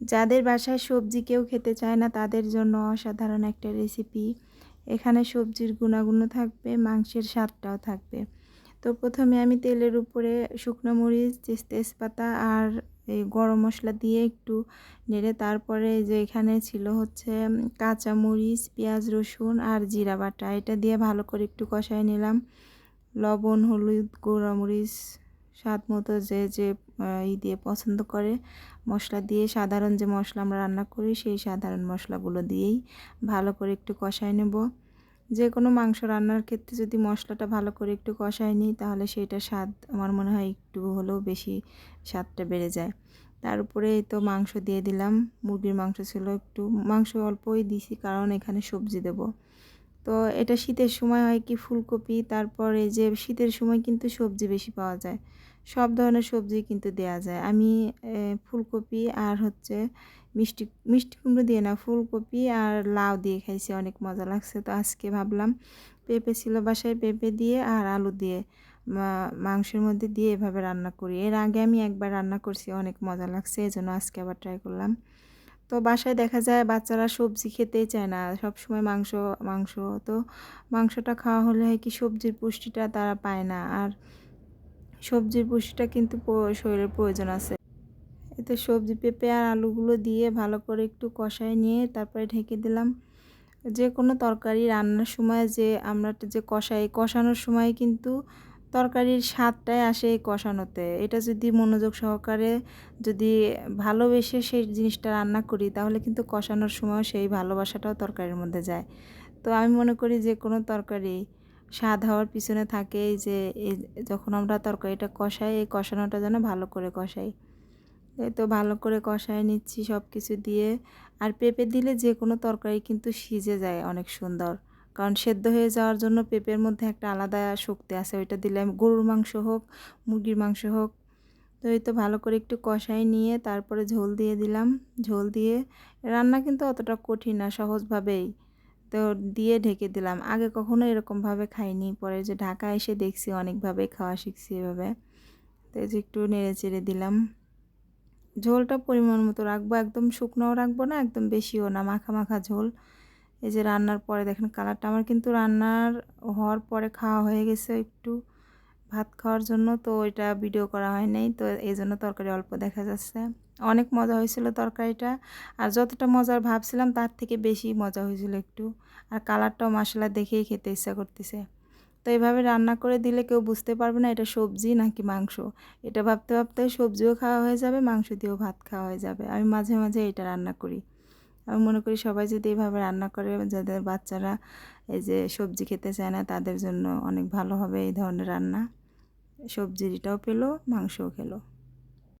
যাদের বাসায় সবজি কেউ খেতে চায় না, তাদের জন্য অসাধারণ একটা রেসিপি এখানে সবজির গুণাগুণ থাকবে, মাংসের স্বাদটাও থাকবে। তো প্রথমে আমি তেলের উপরে শুকনো মরিচ তেজপাতা আর এই গরম মশলা দিয়ে একটু নেড়ে তারপরে যে এখানে ছিল হচ্ছে কাঁচা মরিচ, পেঁয়াজ, রসুন আর জিরা বাটা। এটা দিয়ে ভালো করে একটু কষায় নিলাম। লবণ, হলুদ মরিচ স্বাদ মতো যে যে ই দিয়ে পছন্দ করে। মশলা দিয়ে সাধারণ যে মশলা আমরা রান্না করি, সেই সাধারণ মশলাগুলো দিয়েই ভালো করে একটু কষায় নেব। যে কোনো মাংস রান্নার ক্ষেত্রে যদি মশলাটা ভালো করে একটু কষায় নিই, তাহলে সেটা স্বাদ আমার মনে হয় একটু হলেও বেশি স্বাদটা বেড়ে যায়। তার উপরে তো মাংস দিয়ে দিলাম। মুরগির মাংস ছিল একটু, মাংস অল্পই দিছি, কারণ এখানে সবজি দেব। তো এটা শীতের সময় হয় কি ফুলকপি, তারপরে যে শীতের সময় কিন্তু সবজি বেশি পাওয়া যায়। সব ধরনের সবজি কিন্তু দেয়া যায়। আমি ফুলকপি আর হচ্ছে মিষ্টি মিষ্টি কুমড়ো দিয়ে না, ফুলকপি আর লাউ দিয়ে খাইছি, অনেক মজা লাগছে। তো আজকে ভাবলাম পেঁপে ছিল বাসায়, পেঁপে দিয়ে আর আলু দিয়ে মাংসের মধ্যে দিয়ে এভাবে রান্না করি। এর আগে আমি একবার রান্না করছি, অনেক মজা লাগছে এই জন্য আজকে আবার ট্রাই করলাম। তো বাসায় দেখা যায় বাচ্চারা সবজি খেতেই চায় না। সব সময় মাংস মাংস। তো মাংসটা খাওয়া হলে হয় কি সবজির পুষ্টিটা তারা পায় না। আর সবজির পুষ্টিটা কিন্তু শরীরের প্রয়োজন আছে। এতে সবজি, পেঁপে আর আলুগুলো দিয়ে ভালো করে একটু কষায় নিয়ে তারপরে ঢেকে দিলাম। যে কোনো তরকারি রান্নার সময় যে আমরা যে কষাই, কষানোর সময় কিন্তু তরকারির স্বাদটাই আসে এই কষানোতে। এটা যদি মনোযোগ সহকারে যদি ভালোবেসে সেই জিনিসটা রান্না করি, তাহলে কিন্তু কষানোর সময় সেই ভালোবাসাটাও তরকারির মধ্যে যায়। তো আমি মনে করি যে, কোনো তরকারি স্বাদ হওয়ার পিছনে থাকে এই যে যখন আমরা তরকারিটা কষাই, এই কষানোটা যেন ভালো করে কষাই। এই তো ভালো করে কষায় নিচ্ছি সব কিছু দিয়ে। আর পেঁপে দিলে যে কোনো তরকারি কিন্তু সিজে যায় অনেক সুন্দর। কারণ সেদ্ধ হয়ে যাওয়ার জন্য পেঁপের মধ্যে একটা আলাদা শক্তি আছে, ওইটা দিলে গরুর মাংস হোক, মুরগির মাংস হোক। তো এই তো ভালো করে একটু কষাই নিয়ে তারপরে ঝোল দিয়ে দিলাম। ঝোল দিয়ে রান্না কিন্তু অতটা কঠিন না, সহজভাবেই। তো দিয়ে ঢেকে দিলাম। আগে কখনো এরকমভাবে খাইনি, পরে যে ঢাকা এসে দেখছি অনেকভাবে খাওয়া শিখছি এভাবে। তো এই যে একটু নেড়ে চেড়ে দিলাম। ঝোলটা পরিমাণ মতো রাখব, একদম শুকনোও রাখব না, একদম বেশিও না, মাখা মাখা ঝোল। এই যে রান্নার পরে দেখেন কালারটা, আমার কিন্তু রান্নার হওয়ার পরে খাওয়া হয়ে গেছে একটু ভাত খাওয়ার জন্য, তো ওইটা ভিডিও করা হয় নাই, তো এই জন্য তরকারি অল্প দেখা যাচ্ছে। অনেক মজা হয়েছিল তরকারিটা, আর যতটা মজার ভাবছিলাম তার থেকে বেশি মজা হয়েছিল একটু। আর কালারটাও মশলা দেখেই খেতে ইচ্ছা করতেছে। তো এভাবে রান্না করে দিলে কেউ বুঝতে পারবে না এটা সবজি নাকি মাংস। এটা ভাবতে ভাবতে সবজিও খাওয়া হয়ে যাবে, মাংস দিয়েও ভাত খাওয়া হয়ে যাবে। আমি মাঝে মাঝে এটা রান্না করি। আমি মনে করি সবাই যদি এভাবে রান্না করে, যাদের বাচ্চারা এই যে সবজি খেতে চায় না, তাদের জন্য অনেক ভালো হবে এই ধরনের রান্না। সবজিটাও পেল, মাংসও খেলো।